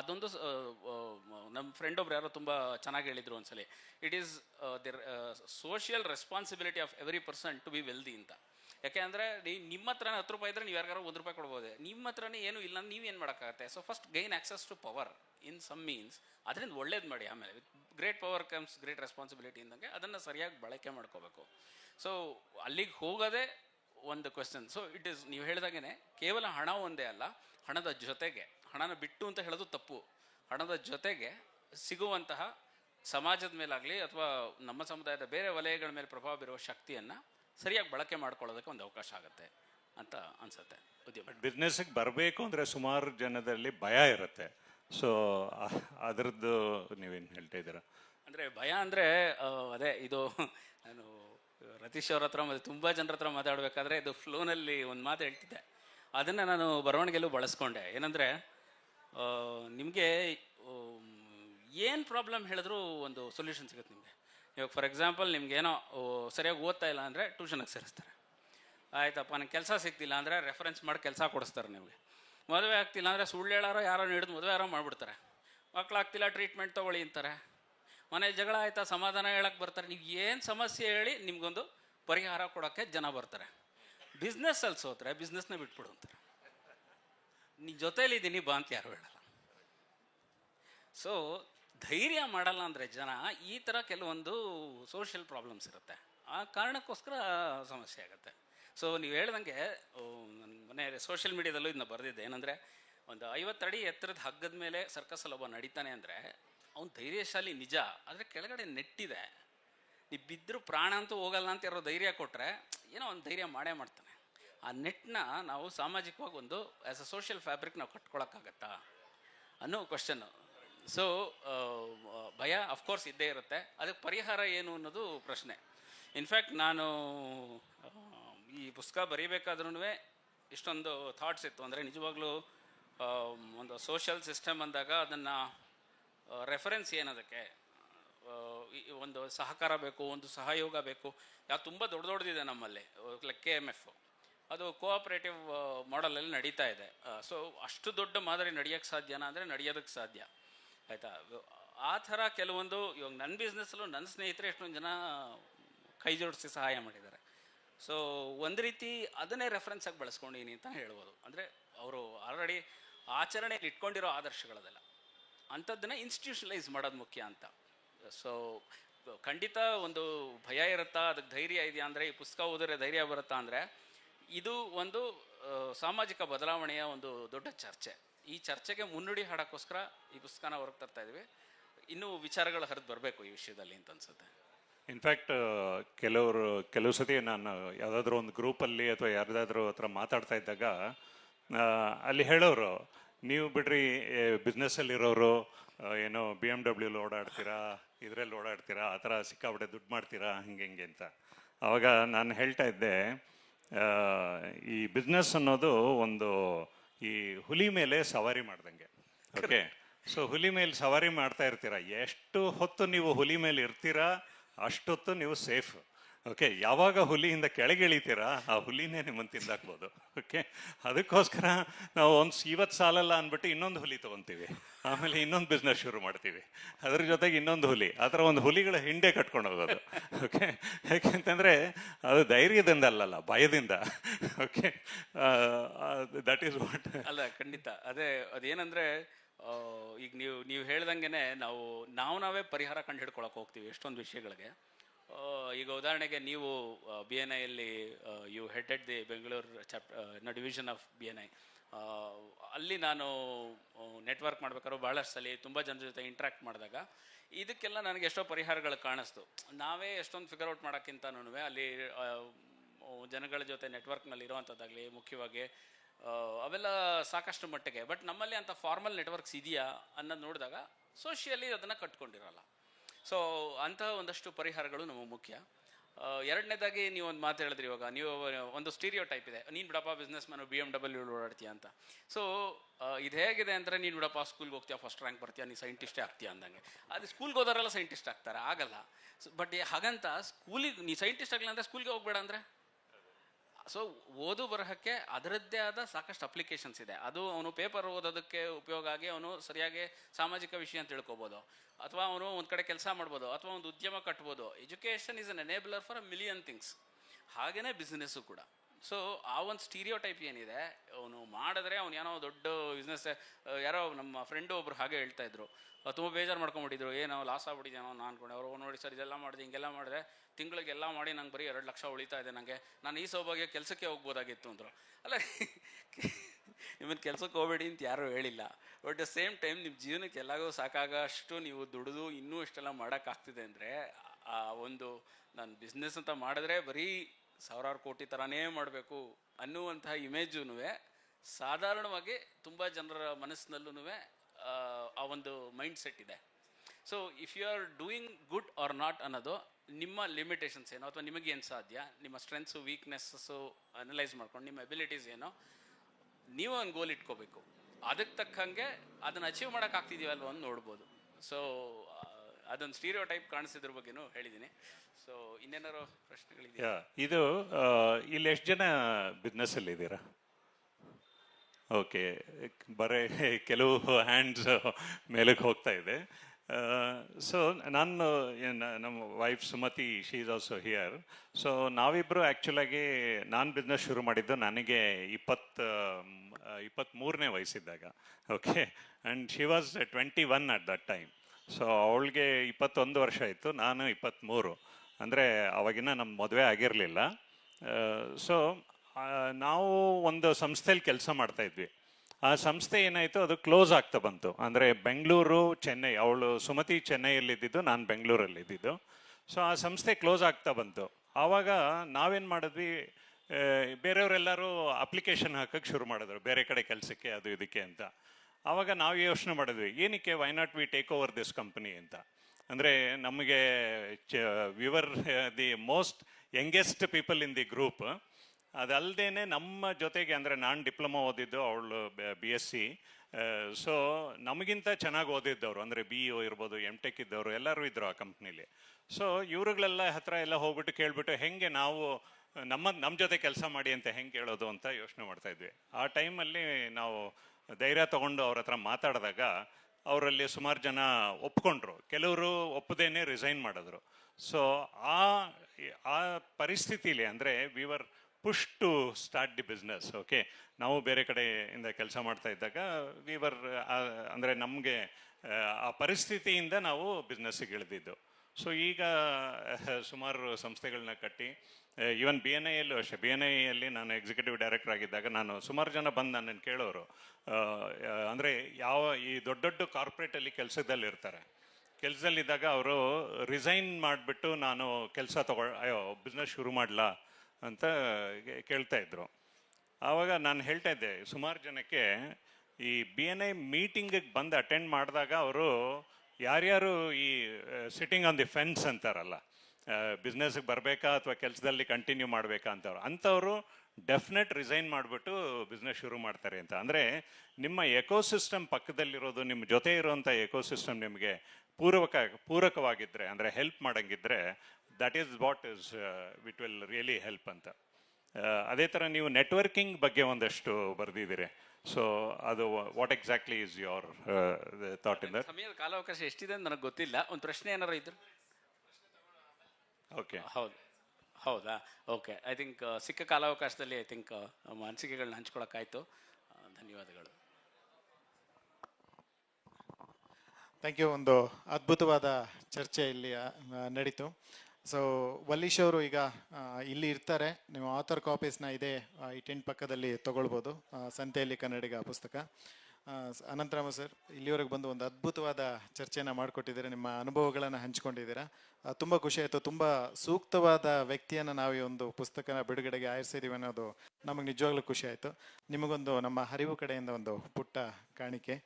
ಅದೊಂದು ನಮ್ಮ ಫ್ರೆಂಡ್ ಒಬ್ರು ಯಾರೋ ತುಂಬ ಚೆನ್ನಾಗಿ ಹೇಳಿದ್ರು ಒಂದ್ಸಲಿ it is their social responsibility of every person to be wealthy ಅಂತ. ಯಾಕೆ ಅಂದರೆ ನಿಮ್ಮ ಹತ್ರನೇ ಹತ್ತು ರೂಪಾಯಿ ಇದ್ರೆ ನೀವು ಯಾರಿಗಾರು ಒಂದು ರೂಪಾಯಿ ಕೊಡ್ಬೋದು. ನಿಮ್ಮ ಹತ್ರನೇ ಏನೂ ಇಲ್ಲ ನೀವು ಏನು ಮಾಡೋಕ್ಕಾಗತ್ತೆ? So first gain access to power in some means ಅದರಿಂದ ಒಳ್ಳೇದು ಮಾಡಿ ಆಮೇಲೆ. With great power comes great responsibility ಇದ್ದಂಗೆ ಅದನ್ನು ಸರಿಯಾಗಿ ಬಳಕೆ ಮಾಡ್ಕೋಬೇಕು. ಸೊ ಅಲ್ಲಿಗೆ ಹೋಗೋದೇ ಒಂದು ಕ್ವೆಶನ್ ಸೊ ಇಟ್ ಇಸ್ ನೀವು ಹೇಳಿದಾಗೇನೆ ಕೇವಲ ಹಣ ಒಂದೇ ಅಲ್ಲ, ಹಣದ ಜೊತೆಗೆ. ಹಣನ ಬಿಟ್ಟು ಅಂತ ಹೇಳೋದು ತಪ್ಪು. ಹಣದ ಜೊತೆಗೆ ಸಿಗುವಂತಹ ಸಮಾಜದ ಮೇಲಾಗಲಿ ಅಥವಾ ನಮ್ಮ ಸಮುದಾಯದ ಬೇರೆ ವಲಯಗಳ ಮೇಲೆ ಪ್ರಭಾವ ಬೀರುವ ಶಕ್ತಿಯನ್ನು ಸರಿಯಾಗಿ ಬಳಕೆ ಮಾಡ್ಕೊಳ್ಳೋದಕ್ಕೆ ಒಂದು ಅವಕಾಶ ಆಗುತ್ತೆ ಅಂತ ಅನ್ಸುತ್ತೆ ಉದ್ಯಮ. ಬಿಸ್ನೆಸ್ಗೆ ಬರಬೇಕು ಅಂದರೆ ಸುಮಾರು ಜನದಲ್ಲಿ ಭಯ ಇರುತ್ತೆ. ಸೊ ಅದರದ್ದು ನೀವೇನು ಹೇಳ್ತಾ ಇದ್ದೀರಾ? ಅಂದರೆ ಭಯ ಅಂದರೆ ಅದೇ ಇದು ನಾನು ರತೀಶ್ ಅವ್ರ ಹತ್ರ ಮತ್ತೆ ತುಂಬ ಜನರ ಹತ್ರ ಮಾತಾಡಬೇಕಾದ್ರೆ ಇದು ಫ್ಲೋನಲ್ಲಿ ಒಂದು ಮಾತು ಹೇಳ್ತಿದ್ದೆ. ಅದನ್ನು ನಾನು ಬರವಣಿಗೆಲ್ಲೂ ಬಳಸ್ಕೊಂಡೆ. ಏನಂದರೆ ನಿಮಗೆ ಏನು ಪ್ರಾಬ್ಲಮ್ ಹೇಳಿದ್ರು ಒಂದು ಸೊಲ್ಯೂಷನ್ ಸಿಗುತ್ತೆ ನಿಮಗೆ. ಇವಾಗ ಫಾರ್ ಎಕ್ಸಾಂಪಲ್ ನಿಮ್ಗೇನೋ ಸರಿಯಾಗಿ ಓದ್ತಾ ಇಲ್ಲ ಅಂದರೆ ಟ್ಯೂಷನ್ಗೆ ಸೇರಿಸ್ತಾರೆ. ಆಯ್ತಪ್ಪ ನನಗೆ ಕೆಲಸ ಸಿಗ್ತಿಲ್ಲ ಅಂದರೆ ರೆಫರೆನ್ಸ್ ಮಾಡಿ ಕೆಲಸ ಕೊಡಿಸ್ತಾರೆ ನಿಮಗೆ. ಮದುವೆ ಆಗ್ತಿಲ್ಲ ಅಂದರೆ ಸುಳ್ಳು ಹೇಳಾರೋ ಯಾರೋ ಹಿಡಿದು ಮದುವೆ ಯಾರೋ ಮಾಡಿಬಿಡ್ತಾರೆ. ಮಕ್ಕಳಾಗ್ತಿಲ್ಲ ಟ್ರೀಟ್ಮೆಂಟ್ ತೊಗೊಳ್ಳಿ ಅಂತಾರೆ. ಮನೆ ಜಗಳ ಆಯ್ತಾ, ಸಮಾಧಾನ ಹೇಳಕ್ಕೆ ಬರ್ತಾರೆ. ನೀವು ಏನು ಸಮಸ್ಯೆ ಹೇಳಿ ನಿಮಗೊಂದು ಪರಿಹಾರ ಕೊಡೋಕ್ಕೆ ಜನ ಬರ್ತಾರೆ. ಬಿಸ್ನೆಸ್ಸಲ್ಲಿ ಸೋತ್ರೆ ಬಿಸ್ನೆಸ್ನ ಬಿಟ್ಬಿಡು ಅಂತಾರೆ. ನೀ ಜೊತೇಲಿದ್ದೀನಿ ಬಾ ಅಂತ ಯಾರು ಹೇಳಲ್ಲ. ಸೊ ಧೈರ್ಯ ಮಾಡಲ್ಲ ಅಂದರೆ ಜನ, ಈ ಥರ ಕೆಲವೊಂದು ಸೋಷಿಯಲ್ ಪ್ರಾಬ್ಲಮ್ಸ್ ಇರುತ್ತೆ. ಆ ಕಾರಣಕ್ಕೋಸ್ಕರ ಸಮಸ್ಯೆ ಆಗುತ್ತೆ. ಸೊ ನೀವು ಹೇಳ್ದಂಗೆ ಮನೆ ಸೋಷಿಯಲ್ ಮೀಡಿಯಾದಲ್ಲೂ ಇದನ್ನ ಬರೆದಿದ್ದೆ. ಏನಂದರೆ, ಒಂದು ಐವತ್ತಡಿ ಎತ್ತರದ ಹಗ್ಗದ ಮೇಲೆ ಸರ್ಕಸಲ್ಲಿ ಒಬ್ಬ ನಡೀತಾನೆ ಅಂದರೆ, ಅವ್ನು ಧೈರ್ಯಶಾಲಿ ನಿಜ, ಆದರೆ ಕೆಳಗಡೆ ನೆಟ್ಟಿದೆ. ನೀವು ಬಿದ್ದರೂ ಪ್ರಾಣ ಅಂತೂ ಹೋಗಲ್ಲ ಅಂತ ಇರೋ ಧೈರ್ಯ ಕೊಟ್ಟರೆ ಏನೋ ಒಂದು ಧೈರ್ಯ ಮಾಡೇ ಮಾಡ್ತಾನೆ. ಆ ನೆಟ್ನ ನಾವು ಸಾಮಾಜಿಕವಾಗಿ ಒಂದು ಆ್ಯಸ್ ಅ ಸೋಷಿಯಲ್ ಫ್ಯಾಬ್ರಿಕ್ ನಾವು ಕಟ್ಕೊಳಕ್ಕಾಗತ್ತಾ ಅನ್ನೋ ಕ್ವಶನ್ನು ಸೊ ಭಯ ಅಫ್ಕೋರ್ಸ್ ಇದ್ದೇ ಇರುತ್ತೆ. ಅದಕ್ಕೆ ಪರಿಹಾರ ಏನು ಅನ್ನೋದು ಪ್ರಶ್ನೆ. ಇನ್ಫ್ಯಾಕ್ಟ್ ನಾನು ಈ ಪುಸ್ತಕ ಬರೀಬೇಕಾದ್ರೂ ಇಷ್ಟೊಂದು ಥಾಟ್ಸ್ ಇತ್ತು. ಅಂದರೆ ನಿಜವಾಗ್ಲೂ ಒಂದು ಸೋಷಿಯಲ್ ಸಿಸ್ಟಮ್ ಅಂದಾಗ ಅದನ್ನು ರೆಫರೆನ್ಸ್ ಏನದಕ್ಕೆ ಅದಕ್ಕೆ? ಒಂದು ಸಹಕಾರ ಬೇಕು, ಒಂದು ಸಹಯೋಗ ಬೇಕು. ಯಾವ ತುಂಬ ದೊಡ್ಡ ದೊಡ್ಡದಿದೆ ನಮ್ಮಲ್ಲಿ. ಲೈಕ್ ಕೆ ಎಂ ಎಫ್ ಅದು ಕೋಆಪರೇಟಿವ್ ಮಾಡಲಲ್ಲಿ ನಡೀತಾ ಇದೆ. ಸೊ ಅಷ್ಟು ದೊಡ್ಡ ಮಾದರಿ ನಡೆಯೋಕ್ಕೆ ಸಾಧ್ಯನಾ? ಅಂದರೆ ನಡೆಯೋದಕ್ಕೆ ಸಾಧ್ಯ. ಆಯಿತಾ? ಆ ಥರ ಕೆಲವೊಂದು ಇವಾಗ ನನ್ನ ಬಿಸ್ನೆಸ್ಸಲ್ಲೂ ನನ್ನ ಸ್ನೇಹಿತರೆ ಎಷ್ಟೊಂದು ಜನ ಕೈ ಜೋಡಿಸಿ ಸಹಾಯ ಮಾಡಿದ್ದಾರೆ. ಸೊ ಒಂದು ರೀತಿ ಅದನ್ನೇ ರೆಫರೆನ್ಸ್ ಆಗಿ ಬಳಸ್ಕೊಂಡಿನಿ ಅಂತ ಹೇಳ್ಬೋದು. ಅಂದರೆ ಅವರು ಆಲ್ರೆಡಿ ಆಚರಣೆಯಲ್ಲಿ ಇಟ್ಕೊಂಡಿರೋ ಆದರ್ಶಗಳದೆಲ್ಲ. ಅಂಥದ್ದನ್ನ ಇನ್ಸ್ಟಿಟ್ಯೂಷನಲೈಸ್ ಮಾಡೋದು ಮುಖ್ಯ ಅಂತ. ಸೊ ಖಂಡಿತ ಒಂದು ಭಯ ಇರುತ್ತಾ? ಅದಕ್ಕೆ ಧೈರ್ಯ ಇದೆಯಾ ಅಂದರೆ, ಈ ಪುಸ್ತಕ ಓದಿದ್ರೆ ಧೈರ್ಯ ಬರುತ್ತಾ ಅಂದರೆ, ಇದು ಒಂದು ಸಾಮಾಜಿಕ ಬದಲಾವಣೆಯ ಒಂದು ದೊಡ್ಡ ಚರ್ಚೆ. ಈ ಚರ್ಚೆಗೆ ಮುನ್ನುಡಿ ಹಾಡೋಕ್ಕೋಸ್ಕರ ಈ ಪುಸ್ತಕನ ಹೊರಗೆ ತರ್ತಾ ಇದ್ವಿ. ಇನ್ನೂ ವಿಚಾರಗಳು ಹರಿದು ಬರಬೇಕು ಈ ವಿಷಯದಲ್ಲಿ ಅಂತ ಅನ್ಸುತ್ತೆ. ಇನ್ಫ್ಯಾಕ್ಟ್ ಕೆಲವರು, ಕೆಲವು ಸತಿ ನಾನು ಯಾವುದಾದ್ರೂ ಒಂದು ಗ್ರೂಪಲ್ಲಿ ಅಥವಾ ಯಾರ್ದಾದ್ರೂ ಹತ್ರ ಮಾತಾಡ್ತಾ ಇದ್ದಾಗ ಅಲ್ಲಿ ಹೇಳೋರು, ನೀವು ಬಿಡ್ರಿ ಬಿಸ್ನೆಸ್ಸಲ್ಲಿರೋರು ಏನೋ ಬಿ ಎಂ ಡಬ್ಲ್ಯೂಲಿ ಓಡಾಡ್ತೀರಾ, ಇದರಲ್ಲಿ ಓಡಾಡ್ತೀರಾ, ಆ ಥರ ಸಿಕ್ಕಾಬಿಟ್ಟೆ ದುಡ್ಡು ಮಾಡ್ತೀರಾ, ಹಿಂಗೆ ಹಿಂಗೆ ಅಂತ. ಆವಾಗ ನಾನು ಹೇಳ್ತಾ ಇದ್ದೆ ಈ ಬಿಸ್ನೆಸ್ ಅನ್ನೋದು ಒಂದು ಈ ಹುಲಿ ಮೇಲೆ ಸವಾರಿ ಮಾಡ್ದಂಗೆ. ಓಕೆ ಸೊ ಹುಲಿ ಮೇಲೆ ಸವಾರಿ ಮಾಡ್ತಾ ಇರ್ತೀರಾ? ಎಷ್ಟು ಹೊತ್ತು ನೀವು ಹುಲಿ ಮೇಲೆ ಇರ್ತೀರಾ? ಅಷ್ಟೊತ್ತು ನೀವು ಸೇಫ್ ಓಕೆ ಯಾವಾಗ ಹುಲಿಯಿಂದ ಕೆಳಗೆ ಇಳಿತೀರಾ, ಆ ಹುಲಿನೇ ನಿಮ್ಮನ್ನು ತಿಂದಾಕ್ಬೋದು. ಓಕೆ ಅದಕ್ಕೋಸ್ಕರ ನಾವು ಒಂದು ಇವತ್ತು ಸಾಲಲ್ಲ ಅಂದ್ಬಿಟ್ಟು ಇನ್ನೊಂದು ಹುಲಿ ತೊಗೊತೀವಿ. ಆಮೇಲೆ ಇನ್ನೊಂದು ಬಿಸ್ನೆಸ್ ಶುರು ಮಾಡ್ತೀವಿ. ಅದ್ರ ಜೊತೆಗೆ ಇನ್ನೊಂದು ಹುಲಿ, ಆ ಥರ ಒಂದು ಹುಲಿಗಳ ಹಿಂಡೆ ಕಟ್ಕೊಂಡು ಹೋಗೋದು. ಓಕೆ ಯಾಕೆಂತಂದರೆ ಅದು ಧೈರ್ಯದಿಂದ ಅಲ್ಲಲ್ಲ, ಭಯದಿಂದ. ಓಕೆ ದಟ್ ಈಸ್ ವಾಟ್ ಅಲ್ಲ, ಖಂಡಿತ. ಅದೇ, ಅದೇನಂದರೆ ಈಗ ನೀವು ನೀವು ಹೇಳ್ದಂಗೆ ನಾವು ನಾವು ನಾವೇ ಪರಿಹಾರ ಕಂಡು ಹಿಡ್ಕೊಳಕ್ಕೆ ಹೋಗ್ತೀವಿ ಎಷ್ಟೊಂದು ವಿಷಯಗಳಿಗೆ. ಈಗ ಉದಾಹರಣೆಗೆ ನೀವು B N ಐಯಲ್ಲಿ you headed the Bengaluru chapter division of B N I ಅಲ್ಲಿ ನಾನು ನೆಟ್ವರ್ಕ್ ಮಾಡ್ಬೇಕಾದ್ರೂ ಭಾಳಷ್ಟು ಸಲ, ತುಂಬ ಜನರ ಜೊತೆ ಇಂಟ್ರ್ಯಾಕ್ಟ್ ಮಾಡಿದಾಗ, ಇದಕ್ಕೆಲ್ಲ ನನಗೆ ಎಷ್ಟೋ ಪರಿಹಾರಗಳು ಕಾಣಿಸ್ತು. ನಾವೇ ಎಷ್ಟೊಂದು ಫಿಗರ್ ಔಟ್ ಮಾಡೋಕ್ಕಿಂತನೂ ಅಲ್ಲಿ ಜನಗಳ ಜೊತೆ ನೆಟ್ವರ್ಕ್ನಲ್ಲಿ ಇರೋವಂಥದ್ದಾಗಲಿ, ಮುಖ್ಯವಾಗಿ ಅವೆಲ್ಲ ಸಾಕಷ್ಟು ಮಟ್ಟಿಗೆ. ಬಟ್ ನಮ್ಮಲ್ಲಿ ಅಂತ ಫಾರ್ಮಲ್ ನೆಟ್ವರ್ಕ್ಸ್ ಇದೆಯಾ ಅನ್ನೋದು ನೋಡಿದಾಗ ಸೋಷಿಯಲಿ ಅದನ್ನು ಕಟ್ಕೊಂಡಿರಲ್ಲ. ಸೊ ಅಂತಹ ಒಂದಷ್ಟು ಪರಿಹಾರಗಳು ನಮಗೆ ಮುಖ್ಯ. ಎರಡನೇದಾಗಿ ನೀವು ಒಂದು ಮಾತು ಹೇಳಿದ್ರಿ ಇವಾಗ. ನೀವು ಒಂದು ಸ್ಟೀರಿಯೋ ಟೈಪ್ ಇದೆ. ನೀನು ಬಿಡಪ್ಪ business man B M W ಓಡಾಡ್ತೀಯ ಅಂತ. ಸೊ ಇದು ಹೇಗಿದೆ ಅಂದರೆ ನೀನು ಬಿಡಪ್ಪ ಸ್ಕೂಲ್ಗೆ ಹೋಗ್ತೀಯ ಫಸ್ಟ್ ರ್ಯಾಂಕ್ ಬರ್ತೀಯ ನೀನು ಸೈಂಟಿಸ್ಟೇ ಆಗ್ತೀಯ ಅಂದಂಗೆ. ಅದು ಸ್ಕೂಲ್ಗೆ ಹೋದವರೆಲ್ಲ ಸೈಂಟಿಸ್ಟ್ ಆಗ್ತಾರೆ, ಆಗಲ್ಲ. ಬಟ್ ಹಾಗಂತ ಸ್ಕೂಲಿಗೆ ನೀ ಸೈಂಟಿಸ್ಟ್ ಆಗಲಿಲ್ಲ ಅಂದರೆ ಸ್ಕೂಲ್ಗೆ ಹೋಗ್ಬೇಡ ಅಂದರೆ? ಸೊ ಓದು ಬರಹಕ್ಕೆ ಅದರದ್ದೇ ಆದ ಸಾಕಷ್ಟು ಅಪ್ಲಿಕೇಶನ್ಸ್ ಇದೆ. ಅದು ಅವನು ಪೇಪರ್ ಓದೋದಕ್ಕೆ ಉಪಯೋಗ ಆಗಿ ಅವನು ಸರಿಯಾಗಿ ಸಾಮಾಜಿಕ ವಿಷಯ ಅಂತ ತಿಳ್ಕೊಬೋದು. ಅಥವಾ ಅವನು ಒಂದು ಕಡೆ ಕೆಲಸ ಮಾಡ್ಬೋದು, ಅಥವಾ ಒಂದು ಉದ್ಯಮ ಕಟ್ಬೋದು. Education is an enabler for million things ಹಾಗೇನೇ ಬಿಸ್ನೆಸ್ಸು ಕೂಡ. ಸೊ ಆ ಒಂದು ಸ್ಟೀರಿಯೋ ಟೈಪ್ ಏನಿದೆ, ಅವನು ಮಾಡಿದ್ರೆ ಅವ್ನು ಏನೋ ದೊಡ್ಡ ಬಿಸ್ನೆಸ್ ಯಾರೋ ನಮ್ಮ ಫ್ರೆಂಡು ಒಬ್ರು ಹಾಗೆ ಹೇಳ್ತಾ ಇದ್ರು. ತುಂಬ ಬೇಜಾರು ಮಾಡ್ಕೊಂಬಿಟ್ಟಿದ್ರು ಏನೋ ಲಾಸ್ ಆಗ್ಬಿಟ್ಟಿದ್ದೇನೋ ನಾನು ಅನ್ಕೊಂಡೆ. ಅವರು ನೋಡಿ ಸರ್, ಇದೆಲ್ಲ ಮಾಡಿದೆ, ಹಿಂಗೆಲ್ಲ ಮಾಡಿದೆ ತಿಂಗಳಿಗೆಲ್ಲ ಮಾಡಿ ನಂಗೆ ಬರೀ ಎರಡು ಲಕ್ಷ ಉಳಿತಾ ಇದೆ ನನಗೆ ನಾನು ಈ ಸೌಭಾಗ್ಯ ಕೆಲಸಕ್ಕೆ ಹೋಗ್ಬೋದಾಗಿತ್ತು, ಅಂದರು. ಅಲ್ಲ ನಿಮ್ಮನ್ನು ಕೆಲಸಕ್ಕೆ ಹೋಗಬೇಡಿ ಅಂತ ಯಾರೂ ಹೇಳಿಲ್ಲ. ಬಟ್ ದ ಸೇಮ್ ಟೈಮ್ ನಿಮ್ಮ ಜೀವನಕ್ಕೆ ಎಲ್ಲಾಗೂ ಸಾಕಾಗಷ್ಟು ನೀವು ದುಡಿದು ಇನ್ನೂ ಇಷ್ಟೆಲ್ಲ ಮಾಡೋಕ್ಕಾಗ್ತಿದೆ ಅಂದರೆ, ಆ ಒಂದು, ನಾನು ಬಿಸ್ನೆಸ್ ಅಂತ ಮಾಡಿದ್ರೆ ಬರೀ ಸಾವಿರಾರು ಕೋಟಿ ಥರನೇ ಮಾಡಬೇಕು ಅನ್ನುವಂತಹ ಇಮೇಜೂ ಸಾಧಾರಣವಾಗಿ ತುಂಬ ಜನರ ಮನಸ್ಸಿನಲ್ಲೂ ಆ ಒಂದು ಮೈಂಡ್ ಸೆಟ್ ಇದೆ. So if you are doing good or not ಅನ್ನೋದು ನಿಮ್ಮ ಲಿಮಿಟೇಷನ್ಸ್ ಏನೋ ಅಥವಾ ನಿಮಗೆ ಏನು ಸಾಧ್ಯ, ನಿಮ್ಮ ಸ್ಟ್ರೆಂತ್ಸು ವೀಕ್ನೆಸ್ಸು ಅನಲೈಸ್ ಮಾಡ್ಕೊಂಡು ನಿಮ್ಮ ಎಬಿಲಿಟೀಸ್ ಏನೋ, ನೀವು ಒಂದು ಗೋಲ್ ಇಟ್ಕೋಬೇಕು. ಅದಕ್ಕೆ ತಕ್ಕಂಗೆ ಅದನ್ನು ಅಚೀವ್ ಮಾಡೋಕ್ಕಾಗ್ತಿದೀವಲ್ವ ಅಂತ ನೋಡ್ಬೋದು. ಸೊ ಅದೊಂದು ಸ್ಟೀರಿಯೋ ಟೈಪ್ ಕಾಣಿಸಿದ್ರ ಬಗ್ಗೆನೂ ಹೇಳಿದ್ದೀನಿ ಸೊ ಇನ್ನೇನಾರು ಪ್ರಶ್ನೆಗಳಿದೆಯಾ? ಇದು ಇಲ್ಲಿ ಎಷ್ಟು ಜನ ಬಿಸ್ನೆಸ್ಸಲ್ಲಿ ಇದ್ದೀರಾ? ಓಕೆ ಬರೀ ಕೆಲವು ಹ್ಯಾಂಡ್ಸ್ ಮೇಲಕ್ಕೆ ಹೋಗ್ತಾ ಇದೆ. ಸೊ ನಾನು ನಮ್ಮ wife Sumathi she is also here so ನಾವಿಬ್ಬರು ಆ್ಯಕ್ಚುಲಾಗಿ ನಾನು ಬಿಸ್ನೆಸ್ ಶುರು ಮಾಡಿದ್ದು ನನಗೆ ಇಪ್ಪತ್ತು ಇಪ್ಪತ್ತ್ಮೂರನೇ ವಯಸ್ಸಿದ್ದಾಗ. Okay and she was twenty one at that time so ಅವಳಿಗೆ ಇಪ್ಪತ್ತೊಂದು ವರ್ಷ ಇತ್ತು ನಾನು ಇಪ್ಪತ್ತ್ಮೂರು ಅಂದರೆ ಅವಾಗಿನ ನಮ್ಮ ಮದುವೆ ಆಗಿರಲಿಲ್ಲ. ಸೊ ನಾವು ಒಂದು ಸಂಸ್ಥೆಯಲ್ಲಿ ಕೆಲಸ ಮಾಡ್ತಾ ಇದ್ವಿ. ಆ ಸಂಸ್ಥೆ ಏನಾಯಿತು, ಅದು ಕ್ಲೋಸ್ ಆಗ್ತಾ ಬಂತು. ಅಂದರೆ ಬೆಂಗಳೂರು, ಚೆನ್ನೈ, ಅವಳು ಸುಮತಿ ಚೆನ್ನೈಯಲ್ಲಿದ್ದಿದ್ದು, ನಾನು ಬೆಂಗಳೂರಲ್ಲಿ ಇದ್ದಿದ್ದು ಸೊ ಆ ಸಂಸ್ಥೆ ಕ್ಲೋಸ್ ಆಗ್ತಾ ಬಂತು. ಆವಾಗ ನಾವೇನು ಮಾಡಿದ್ವಿ ಬೇರೆಯವರೆಲ್ಲರೂ ಅಪ್ಲಿಕೇಶನ್ ಹಾಕಕ್ಕೆ ಶುರು ಮಾಡಿದ್ರು. ಬೇರೆ ಕಡೆ ಕೆಲಸಕ್ಕೆ, ಅದು ಇದಕ್ಕೆ ಅಂತ. ಆವಾಗ ನಾವು ಯೋಚನೆ ಮಾಡಿದ್ವಿ, ಏನಕ್ಕೆ why not we take over this company ಅಂತ. ಅಂದರೆ ನಮಗೆ we were the most youngest people in the group ಅದಲ್ಲದೇನೆ ನಮ್ಮ ಜೊತೆಗೆ ಅಂದರೆ ನಾನು ಡಿಪ್ಲೊಮಾ ಓದಿದ್ದು ಅವಳು ಬಿ ಎಸ್ ಸಿ ಸೊ ನಮಗಿಂತ ಚೆನ್ನಾಗಿ ಓದಿದ್ದವರು, ಅಂದರೆ ಬಿ ಇ ಇರ್ಬೋದು ಎಂ ಟೆಕ್ ಇದ್ದವರು, ಎಲ್ಲರೂ ಇದ್ದರು ಆ ಕಂಪ್ನೀಲಿ ಸೊ ಇವ್ರುಗಳೆಲ್ಲ ಹತ್ರ ಎಲ್ಲ ಹೋಗ್ಬಿಟ್ಟು ಕೇಳಿಬಿಟ್ಟು ಹೆಂಗೆ ನಾವು, ನಮ್ಮ ನಮ್ಮ ಜೊತೆ ಕೆಲಸ ಮಾಡಿ ಅಂತ ಹೆಂಗೆ ಕೇಳೋದು ಅಂತ ಯೋಚನೆ ಮಾಡ್ತಾ ಇದ್ವಿ. ಆ ಟೈಮಲ್ಲಿ ನಾವು ಧೈರ್ಯ ತಗೊಂಡು ಅವ್ರ ಹತ್ರ ಮಾತಾಡಿದಾಗ ಅವರಲ್ಲಿ ಸುಮಾರು ಜನ ಒಪ್ಕೊಂಡ್ರು. ಕೆಲವರು ಒಪ್ಪದೇನೆ ರಿಸೈನ್ ಮಾಡಿದ್ರು. ಸೊ ಆ ಆ ಪರಿಸ್ಥಿತಿಲಿ ಅಂದರೆ we were push to start the business okay ನಾವು ಬೇರೆ ಕಡೆಯಿಂದ ಕೆಲಸ ಮಾಡ್ತಾ ಇದ್ದಾಗ ವಿವರ್ ಅಂದರೆ ನಮಗೆ, ಆ ಪರಿಸ್ಥಿತಿಯಿಂದ ನಾವು ಬಿಸ್ನೆಸ್ಸಿಗೆ ಇಳಿದಿದ್ದು. ಸೊ ಈಗ, ಸುಮಾರು ಸಂಸ್ಥೆಗಳನ್ನ ಕಟ್ಟಿ ಈವನ್ ಬಿ ಎನ್ ಐಯಲ್ಲೂ ಅಷ್ಟೇ. ಬಿ ಎನ್ ಐಯಲ್ಲಿ ನಾನು ಎಕ್ಸಿಕ್ಯೂಟಿವ್ ಡೈರೆಕ್ಟರ್ ಆಗಿದ್ದಾಗ ನಾನು ಸುಮಾರು ಜನ ಬಂದು ನನ್ನನ್ನು ಕೇಳೋರು. ಅಂದರೆ ಯಾವ ಈ ದೊಡ್ಡ ದೊಡ್ಡ ಕಾರ್ಪೊರೇಟಲ್ಲಿ ಕೆಲಸದಲ್ಲಿ ಇರ್ತಾರೆ. ಕೆಲಸದಲ್ಲಿದ್ದಾಗ ಅವರು ರಿಸೈನ್ ಮಾಡಿಬಿಟ್ಟು ನಾನು ಕೆಲಸ ತಗೊ, ಅಯ್ಯೋ ಬಿಸ್ನೆಸ್ ಶುರು ಮಾಡಲಾ ಅಂತ ಕೇಳ್ತಾ ಇದ್ರು. ಆವಾಗ ನಾನು ಹೇಳ್ತಾ ಇದ್ದೆ, ಸುಮಾರು ಜನಕ್ಕೆ ಈ ಬಿ ಎನ್ ಐ ಮೀಟಿಂಗಿಗೆ ಬಂದು ಅಟೆಂಡ್ ಮಾಡಿದಾಗ ಅವರು ಯಾರ್ಯಾರು ಈ ಸಿಟ್ಟಿಂಗ್ ಆನ್ ದಿ ಫೆನ್ಸ್ ಅಂತಾರಲ್ಲ ಬಿಸ್ನೆಸ್ಗೆ ಬರಬೇಕಾ ಅಥವಾ ಕೆಲಸದಲ್ಲಿ ಕಂಟಿನ್ಯೂ ಮಾಡಬೇಕಾ ಅಂತವ್ರು? ಅಂಥವ್ರು ಡೆಫಿನೆಟ್ ರಿಸೈನ್ ಮಾಡಿಬಿಟ್ಟು ಬಿಸ್ನೆಸ್ ಶುರು ಮಾಡ್ತಾರೆ ಅಂತ. ಅಂದರೆ ನಿಮ್ಮ ಎಕೋಸಿಸ್ಟಮ್ ಪಕ್ಕದಲ್ಲಿರೋದು, ನಿಮ್ಮ ಜೊತೆ ಇರುವಂಥ ಎಕೋಸಿಸ್ಟಮ್ ನಿಮಗೆ ಪೂರಕ ಪೂರಕವಾಗಿದ್ದರೆ ಅಂದರೆ help ಮಾಡಂಗಿದ್ರೆ that is what is it will really help ಅಂತ. ಅದೇ ಥರ ನೀವು ನೆಟ್ವರ್ಕಿಂಗ್ ಬಗ್ಗೆ ಒಂದಷ್ಟು ಬರೆದಿದ್ದೀರಿ. ಸೊ ಅದು what exactly is your thought in ಸಮಯದ ಕಾಲಾವಕಾಶ ಎಷ್ಟಿದೆ ಅಂತ ನನಗೆ ಗೊತ್ತಿಲ್ಲ. ಒಂದು ಪ್ರಶ್ನೆ ಏನಾರು ಇದ್ರು? ಓಕೆ ಹೌದು ಹೌದಾ? ಓಕೆ ಐ ಥಿಂಕ್ ಸಿಕ್ಕ ಕಾಲಾವಕಾಶದಲ್ಲಿ ಐ ಥಿಂಕ್ ಅನಿಸಿಕೆಗಳನ್ನ ಹಂಚ್ಕೊಳಕ್ಕಾಯ್ತು. ಧನ್ಯವಾದಗಳು. ಥ್ಯಾಂಕ್ ಯು ಒಂದು ಅದ್ಭುತವಾದ ಚರ್ಚೆ ಇಲ್ಲಿ ನಡೀತು. ಸೊ ವಲ್ಲೀಶ್ ಅವರು ಈಗ ಇಲ್ಲಿ ಇರ್ತಾರೆ. ನೀವು ಆಥರ್ ಕಾಪೀಸ್ನ ಇದೇ ಈ ಟೆಂಟ್ ಪಕ್ಕದಲ್ಲಿ ತಗೊಳ್ಬೋದು. ಸಂತೆಯಲ್ಲಿ ಕನ್ನಡಿಗ ಪುಸ್ತಕ. ಅನಂತರಾಮ ಸರ್, ಇಲ್ಲಿವರೆಗೆ ಬಂದು ಒಂದು ಅದ್ಭುತವಾದ ಚರ್ಚೆಯನ್ನು ಮಾಡಿಕೊಟ್ಟಿದ್ದೀರಾ, ನಿಮ್ಮ ಅನುಭವಗಳನ್ನು ಹಂಚಿಕೊಂಡಿದ್ದೀರಾ. ತುಂಬ ಖುಷಿ ಆಯಿತು, ತುಂಬ ಸೂಕ್ತವಾದ ವ್ಯಕ್ತಿಯನ್ನು ನಾವು ಈ ಒಂದು ಪುಸ್ತಕನ ಬಿಡುಗಡೆಗೆ ಆರಿಸಿದ್ದೀವಿ ಅನ್ನೋದು ನಮಗೆ ನಿಜವಾಗ್ಲೂ ಖುಷಿ ಆಯಿತು. ನಿಮಗೊಂದು ನಮ್ಮ ಹರಿವು ಕಡೆಯಿಂದ ಒಂದು ಪುಟ್ಟ ಕಾಣಿಕೆ.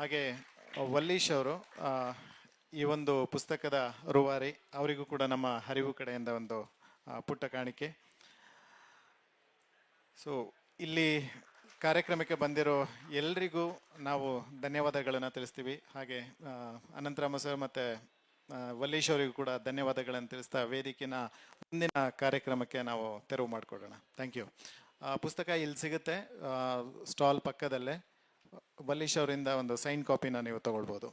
ಹಾಗೆ, ವಲ್ಲೀಶ್ ಅವರು ಈ ಒಂದು ಪುಸ್ತಕದ ರೂವಾರಿ, ಅವರಿಗೂ ಕೂಡ ನಮ್ಮ ಹರಿವು ಕಡೆಯಿಂದ ಒಂದು ಪುಟ್ಟ ಕಾಣಿಕೆ. ಸೊ ಇಲ್ಲಿ ಕಾರ್ಯಕ್ರಮಕ್ಕೆ ಬಂದಿರೋ ಎಲ್ರಿಗೂ ನಾವು ಧನ್ಯವಾದಗಳನ್ನು ತಿಳಿಸ್ತೀವಿ. ಹಾಗೆ ಅನಂತರಾಮ ಸರ್ ಮತ್ತು ವಲ್ಲೀಶ್ ಅವರಿಗೂ ಕೂಡ ಧನ್ಯವಾದಗಳನ್ನು ತಿಳಿಸ್ತಾ ವೇದಿಕೆನ ಮುಂದಿನ ಕಾರ್ಯಕ್ರಮಕ್ಕೆ ನಾವು ತೆರವು ಮಾಡಿಕೊಡೋಣ ಥ್ಯಾಂಕ್ ಯು ಪುಸ್ತಕ ಇಲ್ಲಿ ಸಿಗುತ್ತೆ. ಸ್ಟಾಲ್ ಪಕ್ಕದಲ್ಲೇ. ವಲ್ಲೀಶ್ ಅವರಿಂದ ಒಂದು ಸೈನ್ ಕಾಪಿನ ನೀವು ತಗೊಳ್ಬೋದು.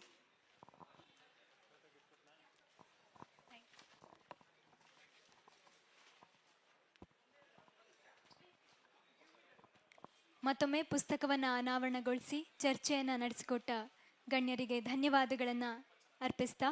ಮತ್ತೊಮ್ಮೆ ಪುಸ್ತಕವನ್ನು ಅನಾವರಣಗೊಳಿಸಿ ಚರ್ಚೆಯನ್ನು ನಡೆಸಿಕೊಟ್ಟ ಗಣ್ಯರಿಗೆ ಧನ್ಯವಾದಗಳನ್ನು ಅರ್ಪಿಸ್ತಾ